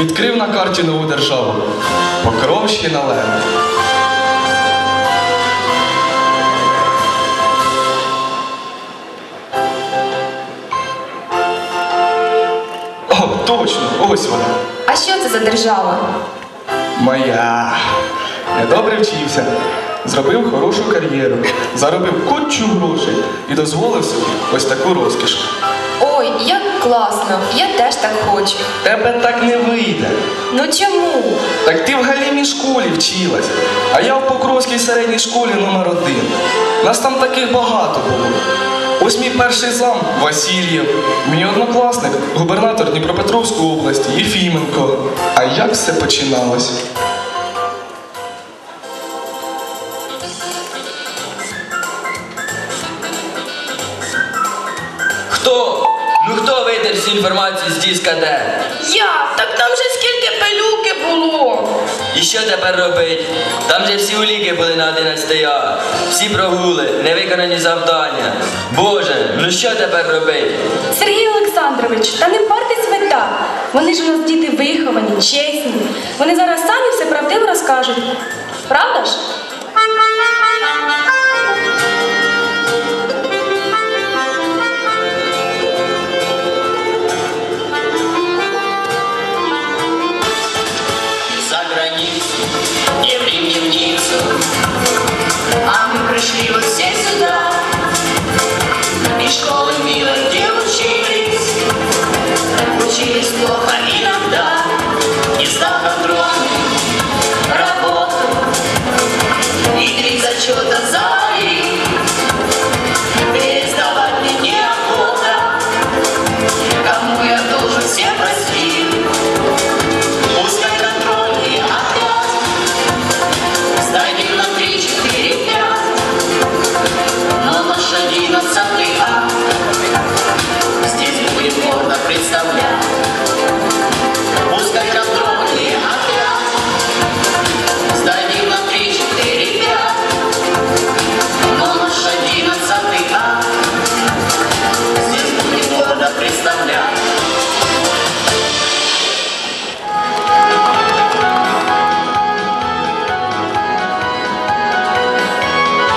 Відкрив на карті нову державу. Покровщина Лена. О, точно, ось вона. А що це за держава? Моя. Я добре вчився, зробив хорошу кар'єру, заробив кучу грошей і дозволив собі ось таку розкіш. Як класно! Я теж так хочу. Тебе так не вийде. Ну чому? Так ти в галімій школі вчилась, а я в Покровській середній школі номер один. Нас там таких багато було. Ось мій перший зам Васильєв, мій однокласник, губернатор Дніпропетровської області Єфіменко. А як все починалось? Витер всю інформацію з диска де? Я, так там же скільки пилюки було. І що тепер робить? Там же всі уліки були на 11 А. Всі прогули, невиконані завдання. Боже, ну що тепер робить? Сергій Олександрович, та не партесь ви так. Вони ж у нас діти виховані, чесні. Вони зараз самі все правдиво розкажуть. Правда ж? А мы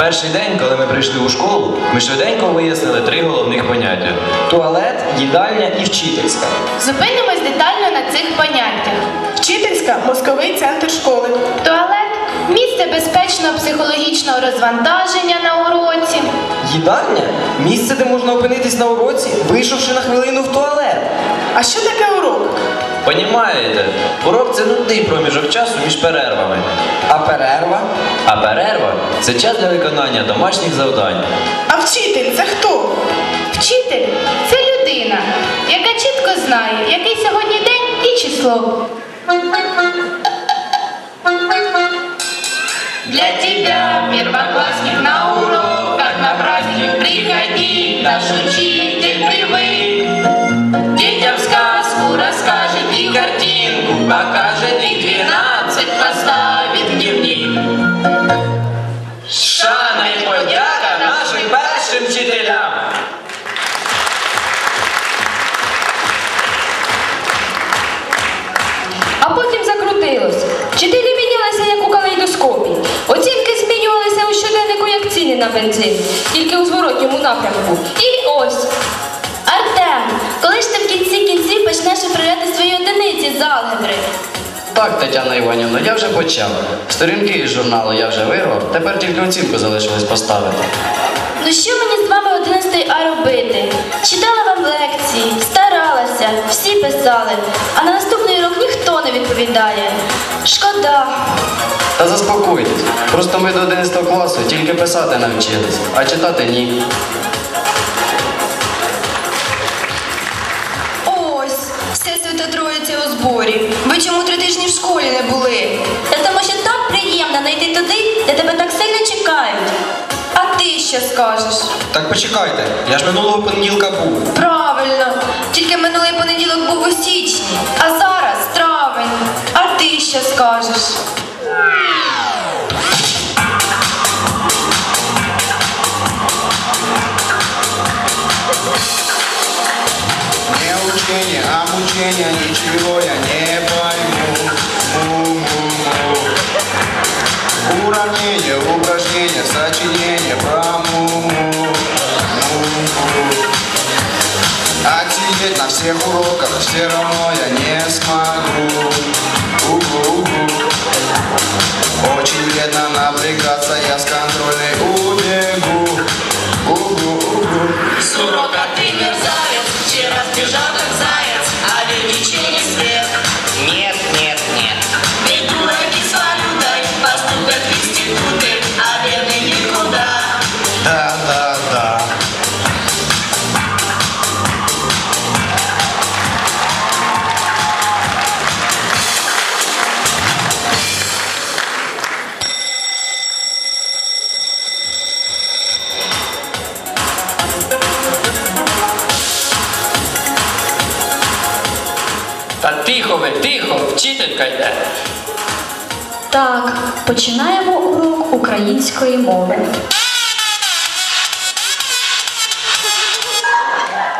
Перший день, коли ми прийшли у школу, ми швиденько вияснили три головних поняття. Туалет, їдальня і вчительська. Зупинимось детально на цих поняттях. Вчительська мозковий центр школи. Туалет місце безпечного психологічного розвантаження на уроці. Їдальня місце, де можна опинитись на уроці, вийшовши на хвилину в туалет. А що таке урок? Понімаєте, урок це нудний проміжок часу між перервами. А перерва? А перерва це час для виконання домашніх завдань. А вчитель це хто? Вчитель це людина, яка чітко знає, який сьогодні день і число. Для тебя, первоклассник, на урок, как на праздник, приходи, наш учитель покажет, и двенадцать поставит дневник. Шана і подяка нашим першим вчителям! А потім закрутилось. Вчителі мінялися, як у калейдоскопі. Оцінки змінювалися у щоденнику, як ціни на бензин, тільки у зворотньому напрямку. І ось. Артем, коли ж ти в кінці кінців з алгебри? Так, Тетяна Іванівна, я вже почав. Сторінки із журналу я вже вирвав, тепер тільки оцінку залишилось поставити. Ну що мені з вами 11 А робити? Читала вам лекції, старалася, всі писали, а на наступний урок ніхто не відповідає. Шкода. Та заспокойтесь, просто ми до 11 класу тільки писати навчились, а читати ні. Зборі. Ви чому три тижні в школі не були? Та тому що так приємно знайти туди, де тебе так сильно чекають. А ти що скажеш? Так почекайте, я ж минулого понеділка був. Правильно, тільки минулий понеділок був у січні, а зараз травень. А ти що скажеш? мучения, а мучения ничего я не пойму. Му -му -му. Уравнение, упражнение, сочинение про муму. Отсидеть а на всех уроках все равно я не смогу. У -у. Очень вредно напрягаться, я с контрольной убегу. С урока ты мерзавец, вчера сбежал. Починаємо урок української мови.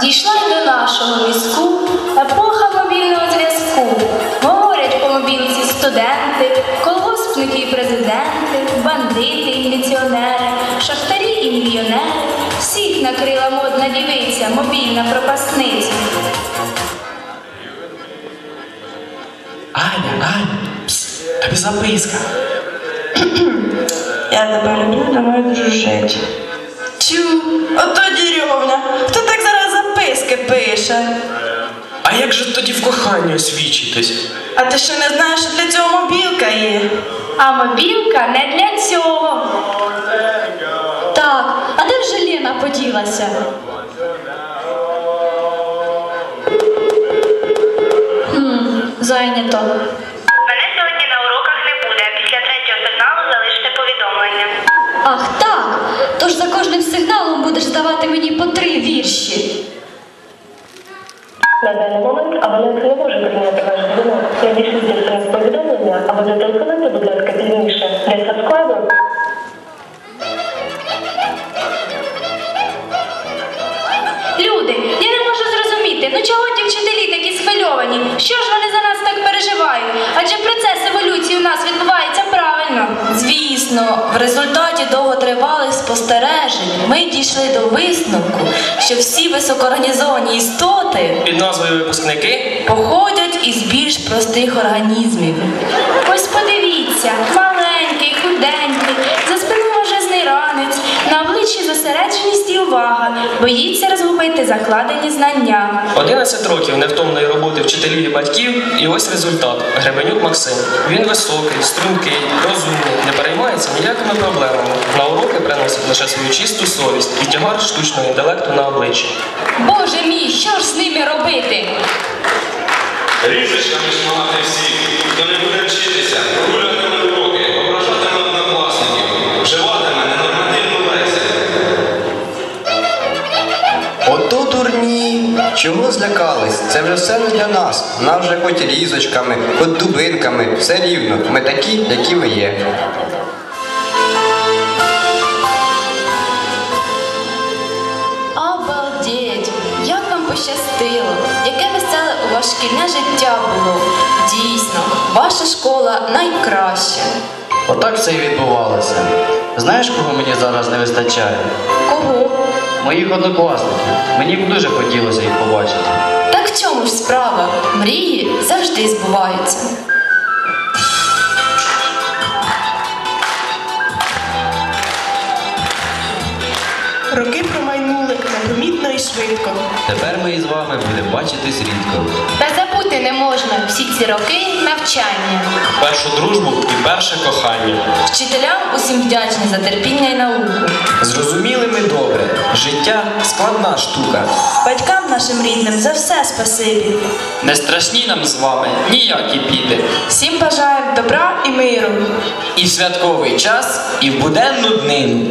Дійшла до нашого візку епоха мобільного зв'язку. Говорять по мобілці студенти, колгоспники і президенти, бандити і міліціонери, шахтарі і мільйонери. Всіх накрила модна дівиця, мобільна пропасниця. Аня, Аня, пс, тобі записка. Я тебе люблю, давай дружить. Чу, ото дірьовня. Хто так зараз записки пише? А як же тоді в коханні освічитись? А ти ще не знаєш, що для цього мобілка є? А мобілка не для цього. Так, а де вже Лена поділася? Хм, зайнято. Ах так, тож за кожним сигналом будеш здавати мені по три вірші. На даний момент абонент не може прийняти ваш дзвінок. Надішліть смс повідомлення або зателефонуйте, будь ласка, пізніше. Для subscriber Люди, я не можу зрозуміти, ну чого ті вчителі такі схвильовані? Що ж вони за нас так переживають? Адже процес еволюції у нас відбувається правильно. Звісно, в результаті довготривалих спостережень ми дійшли до висновку, що всі високоорганізовані істоти Під назвою випускники походять із більш простих організмів. Ось подивіться, увага, боїться розгубити закладені знання. 11 років невтомної роботи вчителів і батьків, і ось результат. Гребенюк Максим. Він високий, стрункий, розумний, не переймається ніякими проблемами. На уроки приносить лише свою чисту совість і тягар штучного інтелекту на обличчі. Боже мій, що ж з ними робити? Ріжечками шмагати всіх, хто не буде вчитися, прогулятиме Чого злякались? Це вже все не для нас. Нас вже хоч різочками, хоч дубинками, все рівно. Ми такі, які ви є. Обалдеть! Як вам пощастило! Яке веселе у вас шкільне життя було! Дійсно, ваша школа найкраща. Отак все і відбувалося. Знаєш, кого мені зараз не вистачає? Кого? Моїх однокласників. Мені б дуже хотілося їх побачити. Так в чому ж справа? Мрії завжди збуваються. Роки промайнули непомітно і швидко. Тепер ми із вами будемо бачитись рідко. Та забути не можна всі ці роки навчання. Першу дружбу і перше кохання. Вчителям усім вдячні за терпіння і науку. Зрозуміли ми добре. Життя складна штука. Батькам нашим рідним за все спасибі. Не страшні нам з вами ніякі біди. Всім бажаємо добра і миру. І в святковий час, і в буденну днину.